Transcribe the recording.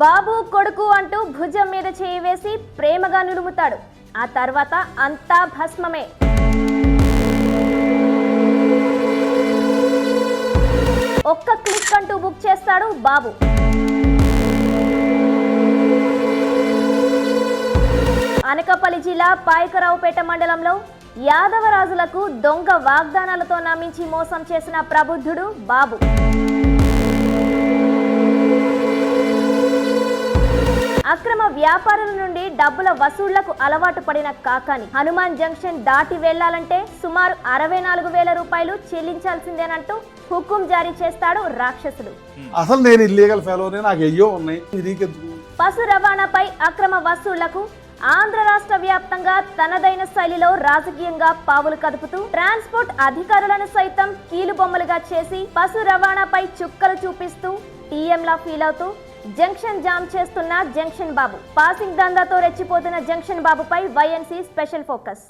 బాబు కొడుకు అంటూ భుజం మీద చేయి వేసి ప్రేమగా నులుముతాడు. ఆ తర్వాత అంతా భస్మమే. ఒక్క క్లిక్ అంటూ బుక్ చేస్తాడు బాబు. అనకాపల్లి జిల్లా పాయకరావుపేట మండలంలో యాదవరాజులకు దొంగ వాగ్దానాలతో నమ్మించి మోసం చేసిన ప్రబుద్ధుడు బాబు. అక్రమ వ్యాపారుల నుండి డబ్బుల వసూళ్ళకు అలవాటు పడిన కాకాని. హనుమాన్ జంక్షన్ దాటి వెళ్ళాలంటే సుమారు అరవై నాలుగు వేల రూపాయలు చెల్లించాల్సిందేనంటూ హుకుం జారీ చేస్తాడు రాక్షసుడు. అసలు నేను ఇల్లీగల్ ఫెలోనే నాకు అయ్యో ఉన్నాయి. పశు రవాణాపై అక్రమ వసూళ్ళకు ఆంధ్ర రాష్ట్ర వ్యాప్తంగా తనదైన శైలిలో రాజకీయంగా పావులు కదుపుతూ ట్రాన్స్పోర్ట్ అధికారులను సైతం కీలుబొమ్మలుగా చేసి పశు రవాణాపై చుక్కలు చూపిస్తూ టీఎంలా ఫీల్ అవుతూ జంక్షన్ జామ్ చేస్తున్న జంక్షన్ బాబు. పాసింగ్ దందాతో రెచ్చిపోతున్న జంక్షన్ బాబుపై వైఎన్సీ స్పెషల్ ఫోకస్.